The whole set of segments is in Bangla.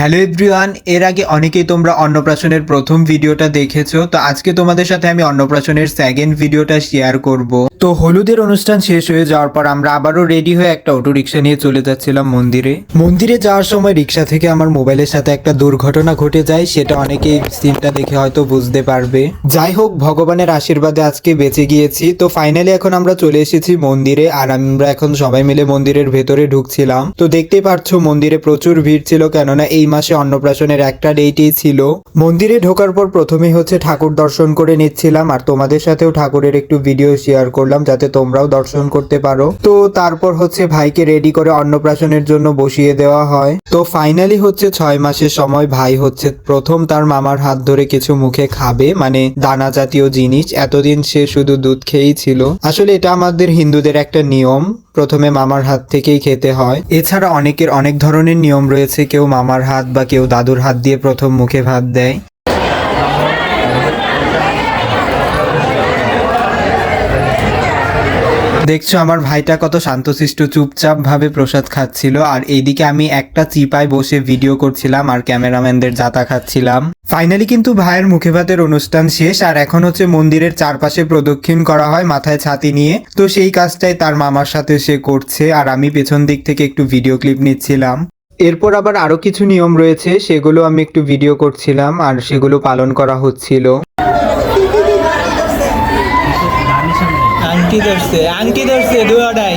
হ্যালো এভরিওয়ান, এর আগে অনেকেই তোমরা অন্নপ্রাশনের প্রথম ভিডিওটা দেখেছ, তো আজকে তোমাদের সাথে আমি অন্নপ্রাশনের সেকেন্ড ভিডিওটা শেয়ার করব। তো হলুদের অনুষ্ঠান শেষ হয়ে যাওয়ার পর আমরা আবারও রেডি হয়ে একটা অটো রিক্সা নিয়ে চলে যাচ্ছিলাম মন্দিরে। মন্দিরে যাওয়ার সময় রিক্সা থেকে আমার মোবাইলের সাথে একটা দুর্ঘটনা ঘটে যায়, সেটা অনেকেই সিনটা দেখে হয়তো বুঝতে পারবে। যাই হোক, ভগবানের আশীর্বাদে আজকে বেঁচে গিয়েছি, তো ফাইনালি এখন আমরা চলে এসেছি মন্দিরে, আর আমরা এখন সবাই মিলে মন্দিরের ভেতরে ঢুকছিলাম। তো দেখতেই পাচ্ছ, মন্দিরে প্রচুর ভিড় ছিল, কেননা এই মাসে অন্নপ্রাশনের একটা ডেটই ছিল। মন্দিরে ঢোকার পর প্রথমেই হচ্ছে ঠাকুর দর্শন করে নিচ্ছিলাম, আর তোমাদের সাথেও ঠাকুরের একটু ভিডিও শেয়ার করলাম, যাতে তোমরাও দর্শন করতে পারো। তো তারপর হচ্ছে ভাইকে রেডি করে অন্নপ্রাশনের জন্য বসিয়ে দেওয়া হয়। তো ফাইনালি হচ্ছে ছয় মাসের সময় ভাই হচ্ছে প্রথম তার মামার হাত ধরে কিছু মুখে খাবে মানে দানা জাতীয় জিনিস। এতদিন সে শুধু দুধ খেয়েই ছিল। আসলে এটা আমাদের হিন্দুদের একটা নিয়ম। প্রথমে মামার হাত থেকেই খেতে হয়। এছাড়া অনেকের অনেক ধরনের নিয়ম রয়েছে, কেউ মামার হাত বা কেউ দাদুর হাত দিয়ে প্রথম মুখে ভাত দেয়। দেখছ আমার ভাইটা কত শান্তশিষ্ট চুপচাপ ভাবে প্রসাদ খাচ্ছিল। আর এইদিকে আমি একটা চিপায় বসে ভিডিও করছিলাম আর ক্যামেরাম্যানদের জাতা খাচ্ছিলাম। ফাইনালি কিন্তু ভাইয়ের মুখে ভাতের অনুষ্ঠান শেষ আর এখন হচ্ছে মন্দিরের চারপাশে প্রদক্ষিণ করা হয় মাথায় ছাতি নিয়ে। তো সেই কাজটাই তার মামার সাথে সে করছে আর আমি পেছন দিক থেকে একটু ভিডিও ক্লিপ নিচ্ছিলাম। এরপর আবার আরও কিছু নিয়ম রয়েছে, সেগুলো আমি একটু ভিডিও করছিলাম আর সেগুলো পালন করা হচ্ছিল। আংটি ধরছে আংটি ধরছে দুয়াটাই।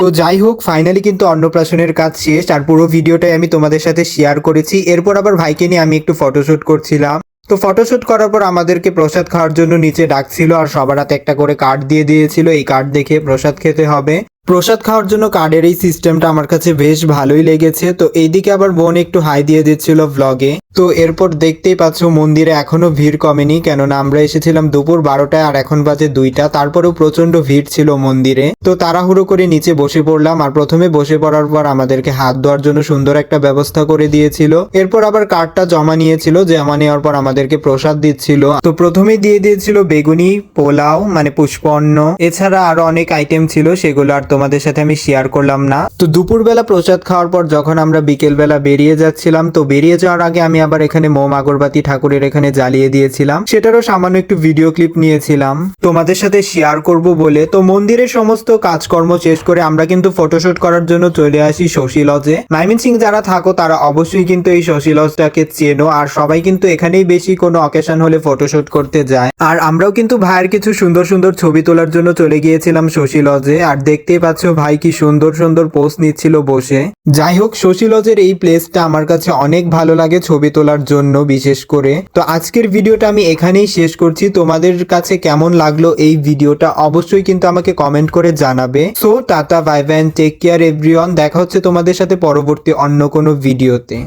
তো যাই হোক ফাইনালি কিন্তু অন্নপ্রাশনের কাজ শেষ, আর পুরো ভিডিওটাই আমি তোমাদের সাথে শেয়ার করেছি। এরপর আবার ভাইকে নিয়ে আমি একটু ফটোশ্যুট করছিলাম। তো ফটোশ্যুট করার পর আমাদেরকে প্রসাদ খাওয়ার জন্য নিচে ডাকছিল আর সবার হাতে একটা করে কার্ড দিয়ে দিয়েছিল। এই কার্ড দেখে প্রসাদ খেতে হবে। প্রসাদ খাওয়ার জন্য কার্ডের এই সিস্টেমটা আমার কাছে বেশ ভালোই লেগেছে। তো এইদিকে আবার বোন একটু হাই দিয়ে দিচ্ছিল ভ্লগে তো এরপর দেখতেই পাচ্ছ মন্দিরে এখনও ভিড় কমেনি, কেননা আমরা এসেছিলাম দুপুর বারোটায় আর এখন বাজে দুইটা। তারপরেও প্রচণ্ড ভিড় ছিল মন্দিরে। তো তাড়াহুড়ো করে নিচে বসে পড়লাম আর প্রথমে বসে পড়ার পর আমাদেরকে হাত ধোয়ার জন্য সুন্দর একটা ব্যবস্থা করে দিয়েছিল। এরপর আবার কার্ডটা জমা নিয়েছিল, জমা নেওয়ার পর আমাদেরকে প্রসাদ দিচ্ছিল। তো প্রথমে দিয়ে দিয়েছিল বেগুনি, পোলাও মানে পুষ্পন্ন এছাড়া আরও অনেক আইটেম ছিল, সেগুলো আর তোমাদের সাথে আমি শেয়ার করলাম না। তো দুপুরবেলা প্রসাদ খাওয়ার পর যখন আমরা বিকেল বেলা বেরিয়ে যাচ্ছিলাম, তো বেরিয়ে যাওয়ার আগে আমি আবার এখানে মোম আগরবাতি ঠাকুরের এখানে জ্বালিয়ে দিয়েছিলাম। সেটারও সামান্য একটু ভিডিও ক্লিপ নিয়েছিলাম। তোমাদের সাথে শেয়ার করব বলে তো মন্দিরের সমস্ত কাজকর্ম শেষ করে আমরা কিন্তু ফটোশুট করার জন্য চলে আসি শশী লজে মাইমিন সিং যারা থাকো, তারা অবশ্যই কিন্তু এই শশী লজটাকে চেনো আর সবাই কিন্তু এখানেই বেশি কোনো অকেশন হলে ফটোশুট করতে যায়। আর আমরাও কিন্তু ভাইয়ের কিছু সুন্দর সুন্দর ছবি তোলার জন্য চলে গিয়েছিলাম শশী লজে আর দেখতেই পাচ্ছ ভাই কি সুন্দর সুন্দর পোস্ট নিচ্ছিল বসে। যাই হোক, শশী লজের এই প্লেসটা আমার কাছে অনেক ভালো লাগে, ছবি তোলার জন্য বিশেষ করে। তো আজকের ভিডিওটা আমি এখানেই শেষ করছি। তোমাদের কাছে কেমন লাগল এই ভিডিওটা অবশ্যই কিন্তু আমাকে কমেন্ট করে জানাবে। So tata bye bye take care everyone দেখা হচ্ছে তোমাদের সাথে পরবর্তী অন্য কোনো ভিডিওতে।